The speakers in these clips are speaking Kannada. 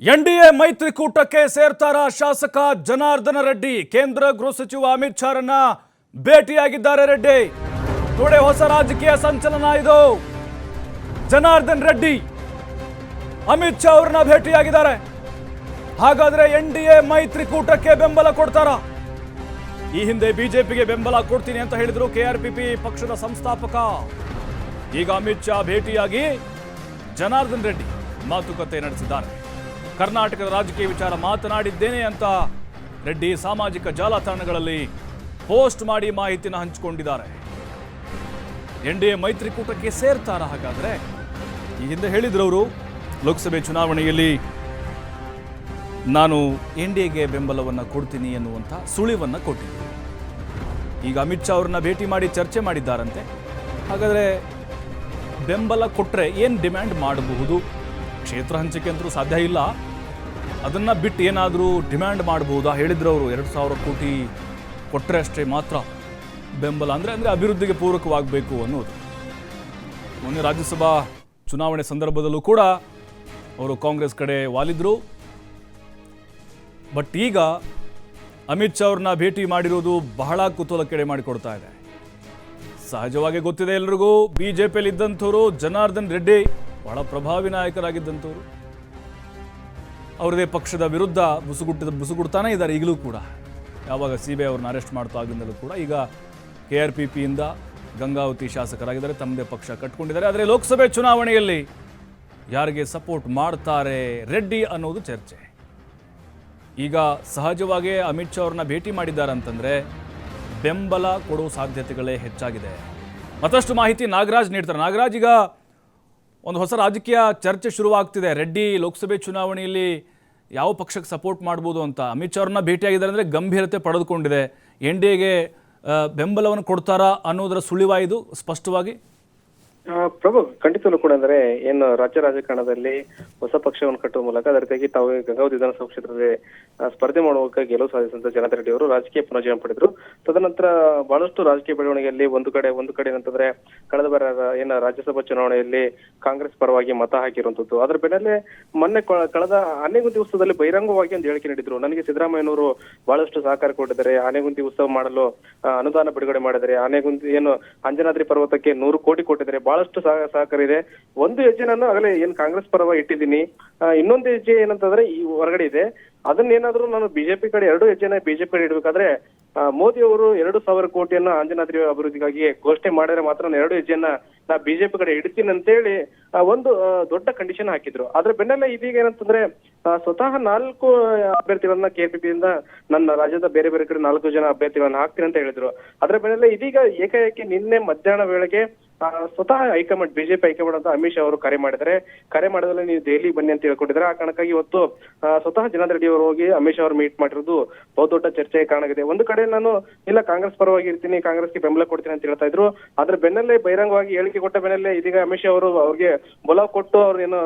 ಎನ್ಡಿಎ ಮೈತ್ರಿಕೂಟಕ್ಕೆ ಸೇರ್ತಾರ ಶಾಸಕ ಜನಾರ್ದನ ರೆಡ್ಡಿ. ಕೇಂದ್ರ ಗೃಹ ಸಚಿವ ಅಮಿತ್ ಶಾರನ್ನ ಭೇಟಿಯಾಗಿದ್ದಾರೆ ರೆಡ್ಡಿ. ಥೋಡೆ ಹೊಸ ರಾಜಕೀಯ ಸಂಚಲನ ಇದು. ಜನಾರ್ದನ್ ರೆಡ್ಡಿ, ಅಮಿತ್ ಶಾ ಅವ್ರನ್ನ ಭೇಟಿಯಾಗಿದ್ದಾರೆ. ಹಾಗಾದ್ರೆ ಎನ್ ಡಿ ಎ ಮೈತ್ರಿಕೂಟಕ್ಕೆ ಬೆಂಬಲ ಕೊಡ್ತಾರ? ಈ ಹಿಂದೆ ಬಿಜೆಪಿಗೆ ಬೆಂಬಲ ಕೊಡ್ತೀನಿ ಅಂತ ಹೇಳಿದ್ರು ಪಿ ಪಕ್ಷದ ಸಂಸ್ಥಾಪಕ. ಈಗ ಅಮಿತ್ ಶಾ ಭೇಟಿಯಾಗಿ ಜನಾರ್ದನ್ ರೆಡ್ಡಿ ಮಾತುಕತೆ ನಡೆಸಿದ್ದಾರೆ. ಕರ್ನಾಟಕದ ರಾಜಕೀಯ ವಿಚಾರ ಮಾತನಾಡಿದ್ದೇನೆ ಅಂತ ರೆಡ್ಡಿ ಸಾಮಾಜಿಕ ಜಾಲತಾಣಗಳಲ್ಲಿ ಪೋಸ್ಟ್ ಮಾಡಿ ಮಾಹಿತಿನ ಹಂಚಿಕೊಂಡಿದ್ದಾರೆ. ಎನ್ ಡಿ ಎ ಮೈತ್ರಿಕೂಟಕ್ಕೆ ಸೇರ್ತಾರ ಹಾಗಾದ್ರೆ? ಈ ಹಿಂದೆ ಹೇಳಿದ್ರು ಅವರು, ಲೋಕಸಭೆ ಚುನಾವಣೆಯಲ್ಲಿ ನಾನು ಎನ್ ಡಿ ಎಗೆ ಬೆಂಬಲವನ್ನು ಕೊಡ್ತೀನಿ ಎನ್ನುವಂಥ ಸುಳಿವನ್ನು ಕೊಟ್ಟಿದ್ದರು ಈಗ ಅಮಿತ್ ಶಾ ಅವ್ರನ್ನ ಭೇಟಿ ಮಾಡಿ ಚರ್ಚೆ ಮಾಡಿದ್ದಾರಂತೆ. ಹಾಗಾದರೆ ಬೆಂಬಲ ಕೊಟ್ಟರೆ ಏನು ಡಿಮ್ಯಾಂಡ್ ಮಾಡಬಹುದು? ಕ್ಷೇತ್ರ ಹಂಚಿಕೆ ಅಂತೂ ಸಾಧ್ಯ ಇಲ್ಲ. ಅದನ್ನು ಬಿಟ್ಟು ಏನಾದರೂ ಡಿಮ್ಯಾಂಡ್ ಮಾಡ್ಬೋದಾ? ಹೇಳಿದ್ರು ಅವರು ಎರಡು ಸಾವಿರ ಕೋಟಿ ಕೊಟ್ಟರೆ ಅಷ್ಟೇ ಮಾತ್ರ ಬೆಂಬಲ. ಅಂದರೆ ಅಂದರೆ ಅಭಿವೃದ್ಧಿಗೆ ಪೂರಕವಾಗಬೇಕು ಅನ್ನೋದು. ಮೊನ್ನೆ ರಾಜ್ಯಸಭಾ ಚುನಾವಣೆ ಸಂದರ್ಭದಲ್ಲೂ ಕೂಡ ಅವರು ಕಾಂಗ್ರೆಸ್ ಕಡೆ ವಾಲಿದ್ರು. ಬಟ್ ಈಗ ಅಮಿತ್ ಶಾ ಅವ್ರನ್ನ ಭೇಟಿ ಮಾಡಿರೋದು ಬಹಳ ಕುತೂಹಲಕ್ಕೆಡೆ ಮಾಡಿಕೊಡ್ತಾ ಇದೆ. ಸಹಜವಾಗಿ ಗೊತ್ತಿದೆ ಎಲ್ರಿಗೂ ಬಿ ಜೆ ಪಿಯಲ್ಲಿ ಇದ್ದಂಥವ್ರು ಜನಾರ್ದನ್ ರೆಡ್ಡಿ ಬಹಳ ಪ್ರಭಾವಿ ನಾಯಕರಾಗಿದ್ದಂಥವ್ರು ಅವರದೇ ಪಕ್ಷದ ವಿರುದ್ಧ ಬುಸುಗುಟ್ಟಿದ ಬುಸುಗುಡ್ತಾನೆ ಇದ್ದಾರೆ ಈಗಲೂ ಕೂಡ. ಯಾವಾಗ ಸಿ ಬಿ ಐ ಅವ್ರನ್ನ ಅರೆಸ್ಟ್ ಮಾಡ್ತಾ ಆಗಿಂದಲೂ ಕೂಡ ಈಗ ಕೆ ಆರ್ ಪಿ ಪಿಯಿಂದ ಗಂಗಾವತಿ ಶಾಸಕರಾಗಿದ್ದಾರೆ, ತಮ್ಮದೇ ಪಕ್ಷ ಕಟ್ಕೊಂಡಿದ್ದಾರೆ. ಆದರೆ ಲೋಕಸಭೆ ಚುನಾವಣೆಯಲ್ಲಿ ಯಾರಿಗೆ ಸಪೋರ್ಟ್ ಮಾಡ್ತಾರೆ ರೆಡ್ಡಿ ಅನ್ನೋದು ಚರ್ಚೆ. ಈಗ ಸಹಜವಾಗಿ ಅಮಿತ್ ಶಾ ಅವ್ರನ್ನ ಭೇಟಿ ಮಾಡಿದ್ದಾರೆ ಅಂತಂದರೆ ಬೆಂಬಲ ಕೊಡುವ ಸಾಧ್ಯತೆಗಳೇ ಹೆಚ್ಚಾಗಿದೆ. ಮತ್ತಷ್ಟು ಮಾಹಿತಿ ನಾಗರಾಜ್ ನೀಡ್ತಾರೆ. ನಾಗರಾಜ್, ಈಗ ಒಂದು ಹೊಸ ರಾಜಕೀಯ ಚರ್ಚೆ ಶುರುವಾಗ್ತಿದೆ. ರೆಡ್ಡಿ ಲೋಕಸಭೆ ಚುನಾವಣೆಯಲ್ಲಿ ಯಾವ ಪಕ್ಷಕ್ಕೆ ಸಪೋರ್ಟ್ ಮಾಡ್ಬೋದು ಅಂತ ಅಮಿತ್ ಶಾ ಅವ್ರನ್ನ ಭೇಟಿಯಾಗಿದ್ದಾರೆ ಅಂದರೆ ಗಂಭೀರತೆ ಪಡೆದುಕೊಂಡಿದೆ. ಎನ್ ಡಿ ಎಗೆ ಬೆಂಬಲವನ್ನು ಕೊಡ್ತಾರಾ ಅನ್ನೋದರ ಸುಳಿವಾಯಿದು ಸ್ಪಷ್ಟವಾಗಿ ಪ್ರಭು ಖಂಡಿತಲೂ ಕೂಡ ಅಂದ್ರೆ ಏನು ರಾಜ್ಯ ರಾಜಕಾರಣದಲ್ಲಿ ಹೊಸ ಪಕ್ಷವನ್ನು ಕಟ್ಟುವ ಮೂಲಕ ಅದಕ್ಕಾಗಿ ತಾವು ಗಂಗಾವತಿ ವಿಧಾನಸಭಾ ಕ್ಷೇತ್ರದಲ್ಲಿ ಸ್ಪರ್ಧೆ ಮಾಡುವಾಗ ಗೆಲುವು ಸಾಧಿಸಿದಂತ ಜನತಾ ರೆಡ್ಡಿ ಅವರು ರಾಜಕೀಯ ಪುನರ್ಜೀವನ ಪಡೆದ್ರು. ತದನಂತರ ಬಹಳಷ್ಟು ರಾಜಕೀಯ ಬೆಳವಣಿಗೆಯಲ್ಲಿ ಒಂದು ಕಡೆ ಒಂದು ಕಡೆ ಏನಂತಂದ್ರೆ ಕಳೆದ ಬಾರ ಏನ ರಾಜ್ಯಸಭಾ ಚುನಾವಣೆಯಲ್ಲಿ ಕಾಂಗ್ರೆಸ್ ಪರವಾಗಿ ಮತ ಹಾಕಿರುವಂತದ್ದು. ಅದರ ಬೆನ್ನಲ್ಲೇ ಮೊನ್ನೆ ಕಳೆದ ಆನೆಗುಂದಿ ಉತ್ಸವದಲ್ಲಿ ಬಹಿರಂಗವಾಗಿ ಒಂದು ಹೇಳಿಕೆ ನೀಡಿದ್ರು. ನನಗೆ ಸಿದ್ದರಾಮಯ್ಯನವರು ಬಹಳಷ್ಟು ಸಹಕಾರ ಕೊಟ್ಟಿದ್ದಾರೆ. ಆನೆಗುಂದಿ ಉತ್ಸವ ಮಾಡಲು ಅನುದಾನ ಬಿಡುಗಡೆ ಮಾಡಿದರೆ ಆನೆಗುಂದಿ ಏನು ಅಂಜನಾದ್ರಿ ಪರ್ವತಕ್ಕೆ ನೂರು ಕೋಟಿ ಕೊಟ್ಟಿದ್ದಾರೆ. ಬಹಳಷ್ಟು ಸಹ- ಸಹಕಾರ ಇದೆ ಒಂದು ಹೆಜ್ಜೆ ನಾನು ಆಗಲೇ ಏನ್ ಕಾಂಗ್ರೆಸ್ ಪರವಾಗಿ ಇಟ್ಟಿದ್ದೀನಿ. ಇನ್ನೊಂದು ಹೆಜ್ಜೆ ಏನಂತಂದ್ರೆ ಈ ಹೊರಗಡೆ ಇದೆ. ಅದನ್ನೇನಾದ್ರೂ ನಾನು ಬಿಜೆಪಿ ಕಡೆ ಎರಡು ಹೆಜ್ಜೆನ ಬಿಜೆಪಿ ಕಡೆ ಇಡಬೇಕಾದ್ರೆ ಮೋದಿ ಅವರು ಎರಡು ಸಾವಿರ ಕೋಟಿಯನ್ನ ಅಂಜನಾದ್ರಿ ಅಭಿವೃದ್ಧಿಗಾಗಿ ಘೋಷಣೆ ಮಾಡಿದ್ರೆ ಮಾತ್ರ ಎರಡು ಹೆಜ್ಜೆಯನ್ನ ನಾ ಬಿಜೆಪಿ ಕಡೆ ಇಡ್ತೀನಿ ಅಂತೇಳಿ ಒಂದು ದೊಡ್ಡ ಕಂಡೀಷನ್ ಹಾಕಿದ್ರು. ಅದ್ರ ಬೆನ್ನಲ್ಲೇ ಇದೀಗ ಏನಂತಂದ್ರೆ ಸ್ವತಃ ನಾಲ್ಕು ಅಭ್ಯರ್ಥಿಗಳನ್ನ ಕೆಪಿಪಿಯಿಂದ ನನ್ನ ರಾಜ್ಯದ ಬೇರೆ ಬೇರೆ ಕಡೆ ನಾಲ್ಕು ಜನ ಅಭ್ಯರ್ಥಿಗಳನ್ನ ಹಾಕ್ತೀನಿ ಅಂತ ಹೇಳಿದ್ರು. ಅದ್ರ ಬೆನ್ನಲ್ಲೇ ಇದೀಗ ಏಕಾಏಕಿ ನಿನ್ನೆ ಮಧ್ಯಾಹ್ನ ವೇಳೆಗೆ ಸ್ವತಃ ಹೈಕಮಾಂಡ್, ಬಿಜೆಪಿ ಹೈಕಮಾಂಡ್ ಅಂತ ಅಮಿತ್ ಅವರು ಕರೆ ಮಾಡಿದರೆ ಕರೆ ಮಾಡಿದ್ರೆ ನೀವು ದೆಹಲಿ ಬನ್ನಿ ಅಂತ ಹೇಳ್ಕೊಟ್ಟಿದ್ರೆ ಆ ಕಾರಣಕ್ಕಾಗಿ ಇವತ್ತು ಸ್ವತಃ ಜನಾರ್ದನ್ ರೆಡ್ಡಿ ಅವರು ಹೋಗಿ ಅಮಿತ್ ಶಾ ಅವರು ಮೀಟ್ ಮಾಡಿರೋದು ಬಹುದೊಡ್ಡ ದೊಡ್ಡ ಕಾರಣ ಆಗಿದೆ. ಒಂದು ಕಡೆ ನಾನು, ಇಲ್ಲ ಕಾಂಗ್ರೆಸ್ ಪರವಾಗಿ ಇರ್ತೀನಿ, ಕಾಂಗ್ರೆಸ್ಗೆ ಬೆಂಬಲ ಕೊಡ್ತೀನಿ ಅಂತ ಹೇಳ್ತಾ ಇದ್ರು. ಅದ್ರ ಬೆನ್ನಲ್ಲೇ ಬಹಿರಂಗವಾಗಿ ಹೇಳಿಕೆ ಕೊಟ್ಟ ಬೆನ್ನಲ್ಲೇ ಇದೀಗ ಅಮಿತ್ ಅವರು ಅವ್ರಿಗೆ ಬಲ ಕೊಟ್ಟು ಅವ್ರು ಏನು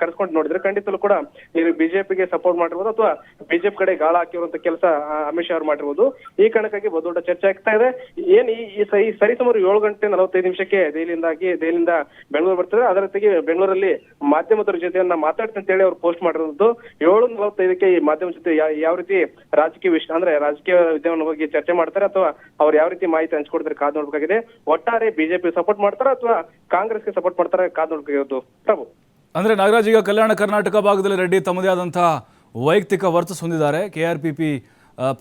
ಕರೆಸ್ಕೊಂಡು ನೋಡಿದ್ರೆ ಖಂಡಿತಲ್ಲೂ ಕೂಡ ಬಿಜೆಪಿ ಬಿಜೆಪಿಗೆ ಸಪೋರ್ಟ್ ಮಾಡಿರ್ಬೋದು ಅಥವಾ ಬಿಜೆಪಿ ಕಡೆ ಗಾಳ ಹಾಕಿರುವಂತ ಕೆಲಸ ಅಮಿತ್ ಶಾ ಅವರು ಮಾಡಿರ್ಬೋದು. ಈ ಕಾರಣಕ್ಕಾಗಿ ಬಹುದೊಡ್ಡ ಚರ್ಚೆ ಆಗ್ತಾ ಇದೆ. ಏನ್ ಈ ಸರಿ ಸುಮಾರು ಏಳು ಗಂಟೆ ನಲವತ್ತೈದು ನಿಮಿಷಕ್ಕೆ ದೆಹಲಿಯಿಂದ ಆಗಿ ದೆಹಲಿಯಿಂದ ಬೆಂಗಳೂರು ಬರ್ತಾರೆ ಅದರ ಜೊತೆಗೆ ಬೆಂಗಳೂರಲ್ಲಿ ಮಾಧ್ಯಮದವರ ಜೊತೆಯನ್ನ ಮಾತಾಡ್ತೀನಿ ಅಂತ ಹೇಳಿ ಅವ್ರು ಪೋಸ್ಟ್ ಮಾಡಿರೋದು ಏಳು ನಲವತ್ತೈದಕ್ಕೆ ಈ ಮಾಧ್ಯಮ ಜೊತೆ ಯಾವ ರೀತಿ ರಾಜಕೀಯ ವಿಷಯ ಅಂದ್ರೆ ರಾಜಕೀಯ ವಿದ್ಯಮಾನ ಬಗ್ಗೆ ಚರ್ಚೆ ಮಾಡ್ತಾರೆ ಅಥವಾ ಅವ್ರು ಯಾವ ರೀತಿ ಮಾಹಿತಿ ಹಂಚ್ಕೊಡ್ತಾರೆ ಕಾದ್ ನೋಡ್ಬೇಕಾಗಿದೆ. ಒಟ್ಟಾರೆ ಬಿಜೆಪಿ ಸಪೋರ್ಟ್ ಮಾಡ್ತಾರ ಅಥವಾ ಕಾಂಗ್ರೆಸ್ಗೆ ಸಪೋರ್ಟ್ ಮಾಡ್ತಾರೆ ಕಾದ್ ನೋಡ್ಬೇಕಾಗಿರೋದು ಪ್ರಭು. ಅಂದ್ರೆ ನಾಗರಾಜ್ ಈಗ ಕಲ್ಯಾಣ ಕರ್ನಾಟಕ ಭಾಗದಲ್ಲಿ ರೆಡ್ಡಿ ತಮ್ಮದೇ ಆದಂತಹ ವೈಯಕ್ತಿಕ ವರ್ಚಸ್ ಹೊಂದಿದ್ದಾರೆ. ಕೆ ಆರ್ ಪಿ ಪಿ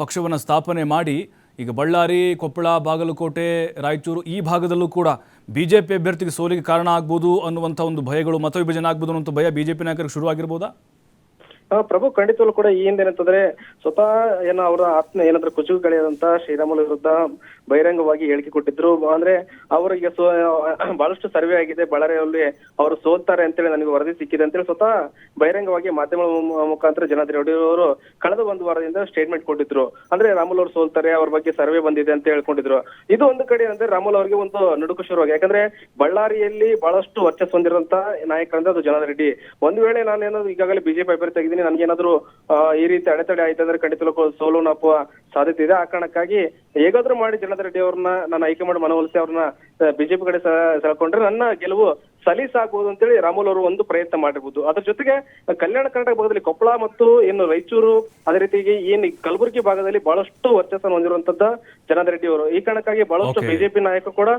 ಪಕ್ಷವನ್ನು ಸ್ಥಾಪನೆ ಮಾಡಿ ಈಗ ಬಳ್ಳಾರಿ, ಕೊಪ್ಪಳ, ಬಾಗಲಕೋಟೆ, ರಾಯಚೂರು ಈ ಭಾಗದಲ್ಲೂ ಕೂಡ ಬಿ ಜೆ ಪಿ ಅಭ್ಯರ್ಥಿಗೆ ಸೋಲಿಗೆ ಕಾರಣ ಆಗ್ಬೋದು ಅನ್ನುವಂಥ ಒಂದು ಭಯಗಳು ಮತ ವಿಭಜನೆ ಆಗ್ಬೋದು ಅನ್ನುವಂಥ ಭಯ ಬಿ ಜೆ ಪಿ ನಾಯಕರಿಗೆ ಶುರುವಾಗಿರ್ಬೋದಾ? ಪ್ರಭು ಖಂಡಿತವೂ ಕೂಡ ಈ ಹಿಂದೆ ಏನಂತಂದ್ರೆ ಸ್ವತಃ ಏನೋ ಅವರ ಆತ್ಮ ಏನಂದ್ರೆ ಕಳೆಯದಂತ ಶ್ರೀರಾಮುಲ ವಿರುದ್ಧ ಬಹಿರಂಗವಾಗಿ ಹೇಳಿಕೆ ಕೊಟ್ಟಿದ್ರು. ಅಂದ್ರೆ ಅವರಿಗೆ ಬಹಳಷ್ಟು ಸರ್ವೆ ಆಗಿದೆ. ಬಳ್ಳಾರಿಯಲ್ಲಿ ಅವರು ಸೋಲ್ತಾರೆ ಅಂತೇಳಿ ನನಗೆ ವರದಿ ಸಿಕ್ಕಿದೆ ಅಂತೇಳಿ ಸ್ವತಃ ಬಹಿರಂಗವಾಗಿ ಮಾಧ್ಯಮ ಮುಖಾಂತರ ಜನಾರ್ದನ್ ಅವರು ಕಳೆದ ಒಂದು ವಾರದಿಂದ ಸ್ಟೇಟ್ಮೆಂಟ್ ಕೊಟ್ಟಿದ್ರು. ಅಂದ್ರೆ ರಾಮುಲ್ ಅವರು ಸೋಲ್ತಾರೆ, ಅವ್ರ ಬಗ್ಗೆ ಸರ್ವೆ ಬಂದಿದೆ ಅಂತ ಹೇಳ್ಕೊಂಡಿದ್ರು. ಇದು ಒಂದು ಕಡೆ ಅಂದ್ರೆ ರಾಮುಲ್ ಅವರಿಗೆ ಒಂದು ನಡುಕು ಶುರುವಾಗಿ ಯಾಕಂದ್ರೆ ಬಳ್ಳಾರಿಯಲ್ಲಿ ಬಹಳಷ್ಟು ವರ್ಚಸ್ ಹೊಂದಿರುವಂತ ನಾಯಕರಂದ್ರೆ ಅದು ಜನಾರ್ದನ್ ರೆಡ್ಡಿ. ಒಂದ್ ವೇಳೆ ನಾನೇನಾದ್ರು ಈಗಾಗಲೇ ಬಿಜೆಪಿ ಅಭ್ಯರ್ಥಿ ಆಗಿದ್ದೀನಿ ನನ್ಗೇನಾದ್ರು ಈ ರೀತಿ ಅಡೆತಡೆ ಆಯ್ತಂದ್ರೆ ಖಂಡಿತ ಸೋಲು ನಪ್ಪುವ ಸಾಧ್ಯತೆ ಇದೆ. ಆ ಕಾರಣಕ್ಕಾಗಿ ಹೇಗಾದ್ರೂ ಮಾಡಿ ಜನಾರ್ದನ್ ರೆಡ್ಡಿ ಅವ್ರನ್ನ ನಾನು ಮಾಡಿ ಮನವೊಲಿಸಿ ಅವ್ರನ್ನ ಬಿಜೆಪಿ ಕಡೆ ಸೆಳ್ಕೊಂಡ್ರೆ ನನ್ನ ಗೆಲುವು ಸಲೀಸಾಗಬಹುದು ಅಂತೇಳಿ ರಾಮುಲ್ ಅವರು ಒಂದು ಪ್ರಯತ್ನ ಮಾಡಿರ್ಬೋದು. ಅದ್ರ ಜೊತೆಗೆ ಕಲ್ಯಾಣ ಕರ್ನಾಟಕ ಭಾಗದಲ್ಲಿ ಕೊಪ್ಪಳ ಮತ್ತು ಏನು ರಾಯಚೂರು ಅದೇ ರೀತಿಯಾಗಿ ಏನು ಕಲಬುರಗಿ ಭಾಗದಲ್ಲಿ ಬಹಳಷ್ಟು ವರ್ಚಸ್ಸನ್ನು ಹೊಂದಿರುವಂತದ್ದ ಜನಾರ್ದನ್ ರೆಡ್ಡಿ ಅವರು. ಈ ಕಾರಣಕ್ಕಾಗಿ ಬಹಳಷ್ಟು ಬಿಜೆಪಿ ನಾಯಕರು ಕೂಡ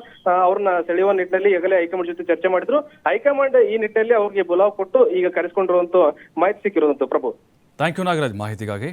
ಅವ್ರನ್ನ ಸೆಳೆಯುವ ನಿಟ್ಟಿನಲ್ಲಿ ಈಗಲೇ ಹೈಕಮಾಂಡ್ ಜೊತೆ ಚರ್ಚೆ ಮಾಡಿದ್ರು. ಹೈಕಮಾಂಡ್ ಈ ನಿಟ್ಟಿನಲ್ಲಿ ಅವ್ರಿಗೆ ಬುಲಾವ್ ಕೊಟ್ಟು ಈಗ ಕರೆಸಿಕೊಂಡಿರುವಂತ ಮಾಹಿತಿ ಸಿಕ್ಕಿರುವಂತ ಪ್ರಭು. ಥ್ಯಾಂಕ್ ಯು ನಾಗರಾಜ್ ಮಾಹಿತಿಗಾಗಿ.